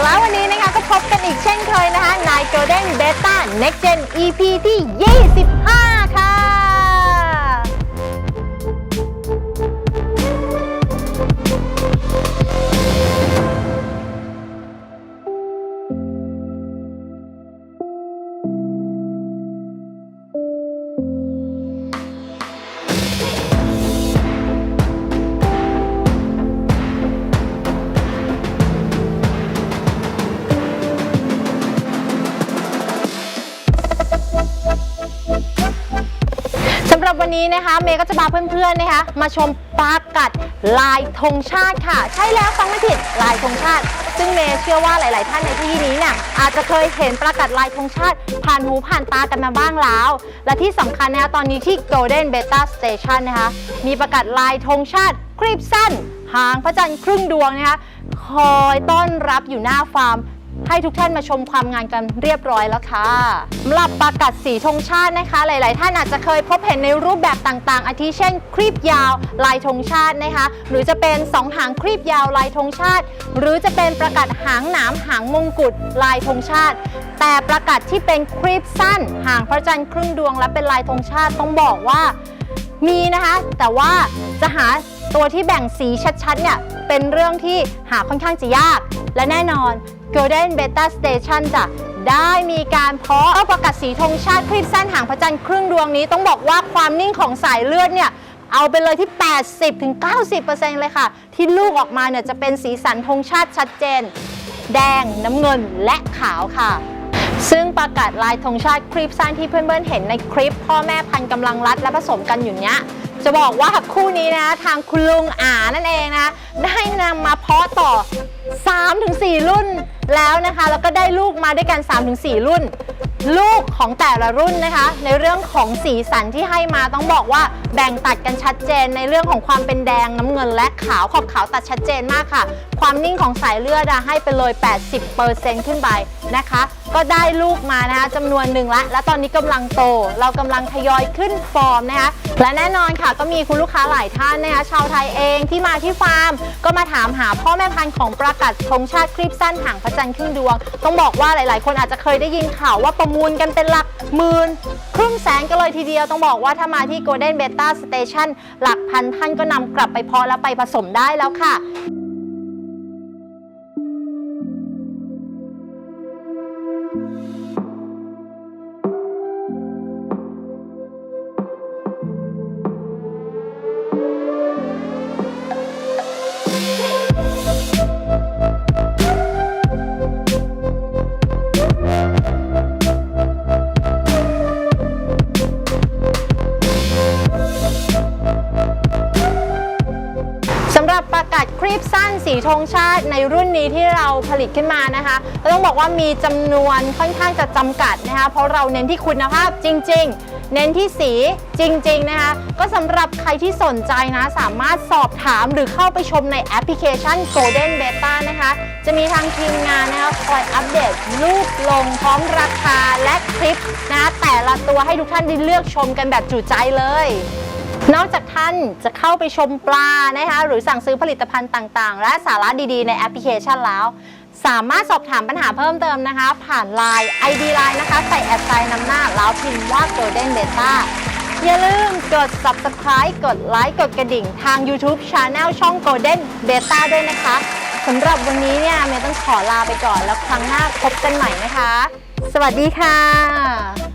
แล้ววันนี้นะคะก็พบกันอีกเช่นเคยนะคะใน Golden Beta Next Gen EP ที่ 25 ค่ะ นี้นะคะเมย์ก็จะพาเพื่อนๆนะคะ มาชมปลากัดลายธงชาติค่ะ ใช่แล้วฟังไม่ผิดลายธงชาติ ซึ่งเมย์เชื่อว่าหลาย ๆ ท่านในที่นี้เนี่ยอาจจะเคยเห็นปลากัดลายธงชาติ ผ่านหูผ่านตากันมาบ้างแล้ว และที่สำคัญนะคะตอนนี้ที่ Golden Beta Station นะคะมีประกาศลายธงชาติครีบสั้น หางพระจันทร์ครึ่งดวงนะคะคอยต้อนรับอยู่หน้าฟาร์ม ให้ทุกท่านมาชมความงานกันเรียบร้อยแล้วค่ะสำหรับปลากัดสีธงชาตินะคะ หลาย ๆ ท่านอาจจะเคยพบเห็นในรูปแบบต่าง ๆ อาทิเช่น ครีบยาวลายธงชาตินะคะ หรือจะเป็นสองหางครีบยาวลายธงชาติ หรือจะเป็นประกัดหางหนามหางมงกุฎลายธงชาติ แต่ประกัดที่เป็นครีบสั้น หางพระจันทร์ครึ่งดวงและเป็นลายธงชาติต้องบอกว่ามีนะคะ แต่ว่าจะหาตัวที่แบ่งสีชัดๆเนี่ย เป็นเรื่องที่หาค่อนข้างจะยาก และแน่นอน Golden Beta Station จะได้มีการเพาะเอาประกาศสีธงชาติคลิปสั้นหางพระจันทร์ครึ่งดวงนี้ต้องบอกว่าความนิ่งของสายเลือดเนี่ยเอาไปเลยที่ 80-90%เลยค่ะ ที่ลูกออกมาเนี่ยจะเป็นสีสันธงชาติชัดเจน แดงน้ำเงินและขาวค่ะ ซึ่งประกาศลายธงชาติคลิปสั้นที่เพื่อนๆเห็นในคลิป พ่อแม่พันธุ์กำลังรัดและผสมกันอยู่เนี้ย จะบอกว่าคู่นี้นะ ทางคุณลุงอานั่นเองนะ ได้นำมาเพาะต่อ 3-4 รุ่นแล้วนะคะ แล้วก็ได้ลูกมาด้วยกัน 3-4 รุ่น ลูกของแต่ละรุ่นนะคะ ในเรื่องของสีสันที่ให้มาต้องบอกว่าแบ่งตัดกันชัดเจนในเรื่องของความเป็นแดงน้ำเงินและขาวขอบขาวตัดชัดเจนมากค่ะ ความนิ่งของสายเลือดอะให้ไปเลย 80%ขึ้นไปนะคะ ก็ได้ลูกมานะคะจำนวนหนึ่งละ และตอนนี้กำลังโต เรากำลังทยอยขึ้นฟอร์มนะคะ และแน่นอนค่ะก็มีคุณลูกค้าหลายท่านนะคะชาวไทยเองที่มาที่ฟาร์ม ก็มาถามหาพ่อแม่พันธุ์ของประกัดธงชาติคลิปสั้นหางพระจันทร์ครึ่งดวง ต้องบอกว่าหลาย ๆ คนอาจจะเคยได้ยินข่าวว่าประมูลกันเป็นหลักหมื่นครึ่งแสนกันเลยทีเดียวต้องบอกว่าถ้ามาที่ Golden Beta Station หลักพันท่านก็นำกลับไปเพาะและไปผสมได้แล้วค่ะ สีธงชาติในรุ่นนี้ที่เราผลิตขึ้นมานะคะก็ต้องบอกว่ามีจำนวนค่อนข้างจะจำกัดนะคะ เพราะเราเน้นที่คุณภาพจริง ๆ เน้นที่สีจริง ๆ นะคะ ก็สำหรับใครที่สนใจนะสามารถสอบถามหรือเข้าไปชมในแอปพลิเคชัน Golden Beta นะคะ จะมีทางทีมงานนะคะคอยอัปเดตรูปลงพร้อมราคาและคลิปนะแต่ละตัวให้ทุกท่านได้เลือกชมกันแบบจุใจเลย นอกจากท่านจะเข้าไปชมปลานะคะหรือสั่งซื้อผลิตภัณฑ์ต่างๆ และสาระดีๆ ในแอปพลิเคชันแล้ว สามารถสอบถามปัญหาเพิ่มเติมนะคะ ผ่าน Line ID Line นะคะ ใส่แอดไซน์นำหน้า แล้วพิมพ์ว่า Golden Beta อย่าลืมกด subscribe กดไลค์กดกระดิ่งทาง YouTube Channel ช่อง Golden Beta ด้วยนะคะสำหรับวันนี้เนี่ยเมย์ต้องขอลาไปก่อนแล้วครั้งหน้าพบกันใหม่นะคะ สวัสดีค่ะ